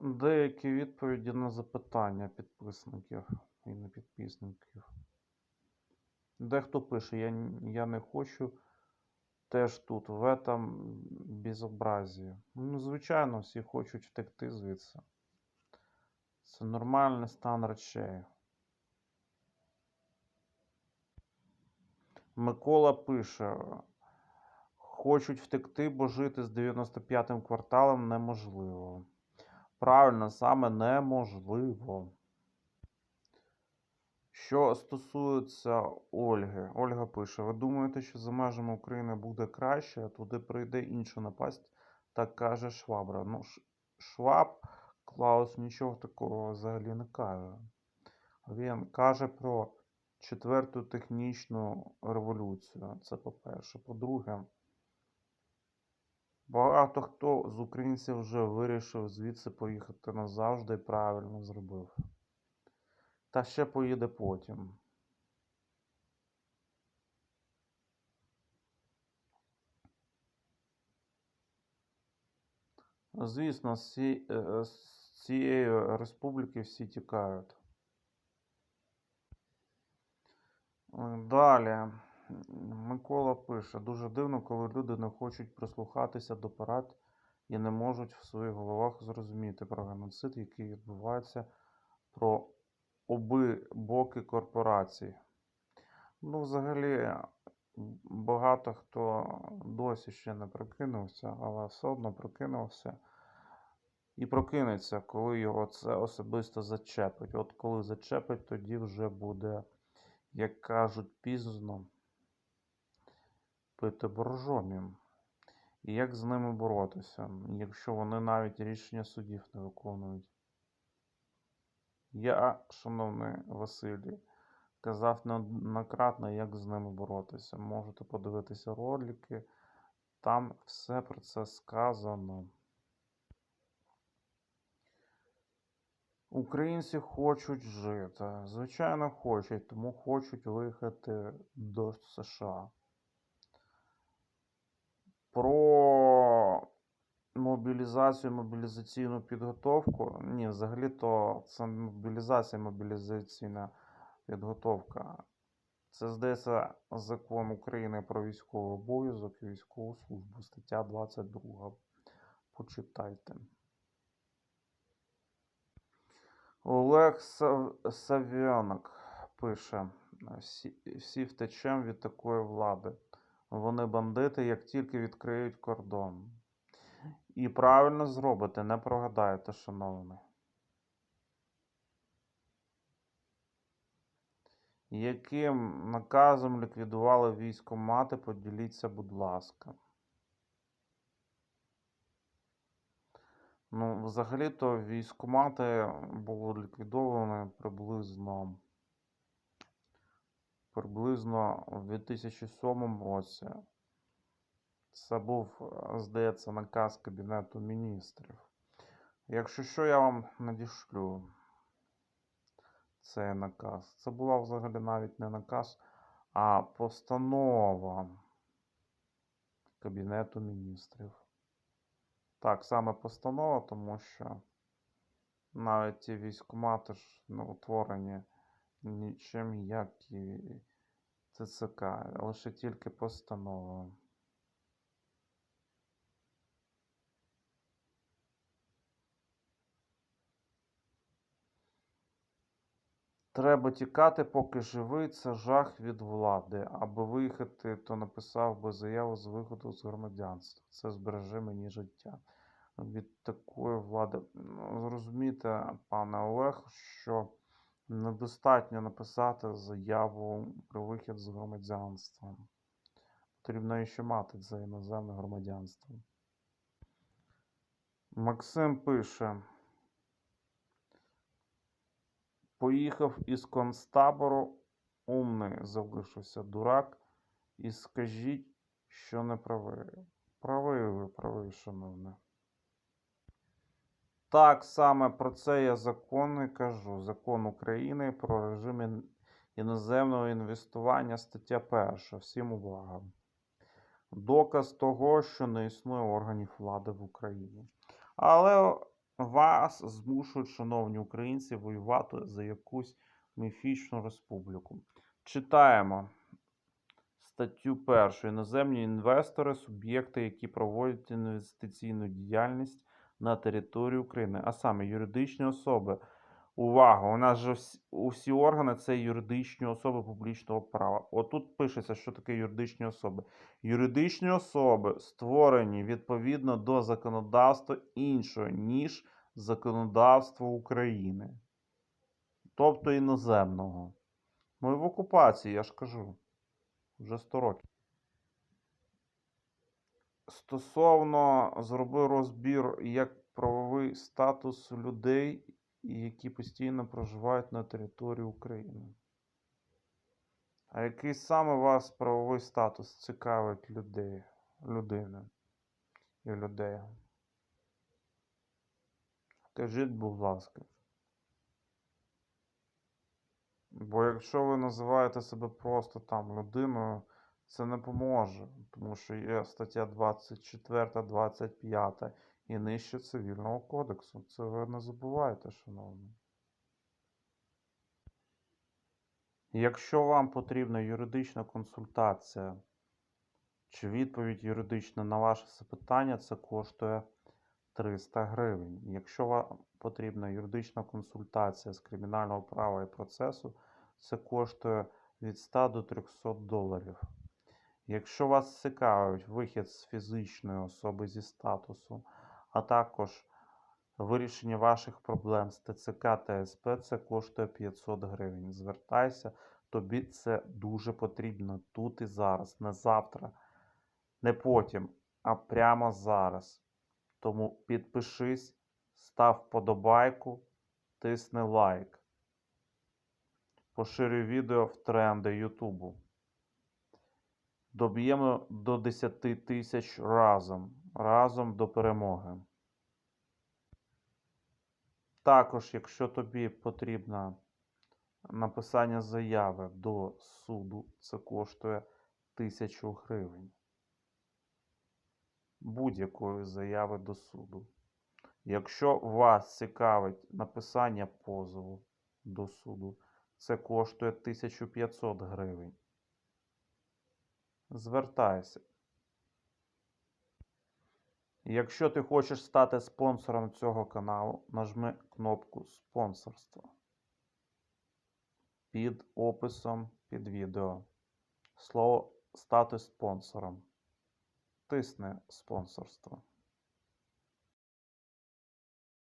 деякі відповіді на запитання підписників і не підписників. Дехто пише, я, я не хочу теж тут, в этом безобразі. Ну, звичайно, всі хочуть втекти звідси. Це нормальний стан речей. Микола пише: хочуть втекти, бо жити з 95-м кварталом неможливо. Правильно, саме неможливо. Що стосується Ольги, Ольга пише: ви думаєте, що за межами України буде краще, а туди прийде інша напасть, так каже Швабра. Ну, Шваб Клаус нічого такого взагалі не каже. Він каже про четверту технічну революцію. Це по-перше. По-друге, багато хто з українців вже вирішив звідси поїхати назавжди і правильно зробив. Та ще поїде потім. Звісно, з е, цієї республіки всі тікають. Далі. Микола пише: дуже дивно, коли люди не хочуть прислухатися до порад і не можуть в своїх головах зрозуміти про геноцид, який відбувається, про обидокі корпорації. Ну, взагалі, багато хто досі ще не прокинувся, але все одно прокинувся. І прокинеться, коли його це особисто зачепить. От коли зачепить, тоді вже буде, як кажуть, пізно пити боржомі. І як з ними боротися, якщо вони навіть рішення судів не виконують. Я, шановний Василій, казав неоднократно, як з ними боротися. Можете подивитися ролики, там все про це сказано. Українці хочуть жити. Звичайно, хочуть, тому хочуть виїхати до США. Про мобілізацію, мобілізаційну підготовку. Ні, взагалі-то це мобілізація, мобілізаційна підготовка. Це, здається, закон України про військовий обов'язок і військову службу, стаття 22. Почитайте. Олег Сав... Савіонок пише: всі втечем від такої влади. Вони бандити, як тільки відкриють кордон. І правильно зробите, не прогадаєте, шановний. Яким наказом ліквідували військомати, поділіться, будь ласка. Ну, взагалі-то військкомати були ліквідовані приблизно приблизно у 2007 році. Це був, е, здається, наказ Кабінету міністрів. Якщо що, я вам надішлю цей наказ. Це була взагалі навіть не наказ, а постанова Кабінету міністрів. Так, саме постанова, тому що навіть ті військкомати ж не утворені нічим, як і ТЦК, лише тільки постанова. Треба тікати, поки живий, це жах від влади. Аби виїхати, то написав би заяву з виходу з громадянства. Це збереже мені життя. Від такої влади. Ну, Зрозумійте, пане Олег, що недостатньо написати заяву про вихід з громадянства. Потрібно ще мати це іноземне громадянство. Максим пише. Поїхав із концтабору, умний залишився дурак, і скажіть, що не правий. Правий ви, правий, шановний. Так саме про це я закон і кажу. Закон України про режим іноземного інвестування, стаття 1. Всім увага. Доказ того, що не існує органів влади в Україні. Але вас змушують, шановні українці, воювати за якусь міфічну республіку. Читаємо статтю першу. Іноземні інвестори, суб'єкти, які проводять інвестиційну діяльність на території України, а саме юридичні особи. Увага! У нас же усі органи це юридичні особи публічного права. Отут пишеться, що таке юридичні особи. Юридичні особи створені відповідно до законодавства іншого, ніж законодавство України, тобто іноземного. Ми в окупації, я ж кажу, вже 100 років. Стосовно зроби розбір як правовий статус людей, які постійно проживають на території України. А який саме вас правовий статус цікавить людей, людини і людей? Скажіть, будь ласка. Бо якщо ви називаєте себе просто там людиною, це не поможе, тому що є стаття 24, 25 і нижче цивільного кодексу. Це ви не забувайте, шановні. Якщо вам потрібна юридична консультація чи відповідь юридична на ваше запитання, це коштує 300 гривень. Якщо вам потрібна юридична консультація з кримінального права і процесу, це коштує від 100 до 300 доларів. Якщо вас цікавить вихід з фізичної особи зі статусу, а також вирішення ваших проблем з ТЦК та СП, це коштує 500 гривень. Звертайся, тобі це дуже потрібно тут і зараз, не завтра, не потім, а прямо зараз. Тому підпишись, став вподобайку, тисни лайк. Поширюй відео в тренди Ютубу. Доб'ємо до 10 тисяч разом. Разом до перемоги. Також, якщо тобі потрібно написання заяви до суду, це коштує 1000 гривень. Будь-якої заяви до суду. Якщо вас цікавить написання позову до суду, це коштує 1500 гривень. Звертайся. Якщо ти хочеш стати спонсором цього каналу, нажми кнопку спонсорство під описом під відео. Слово стати спонсором. Тисни спонсорство.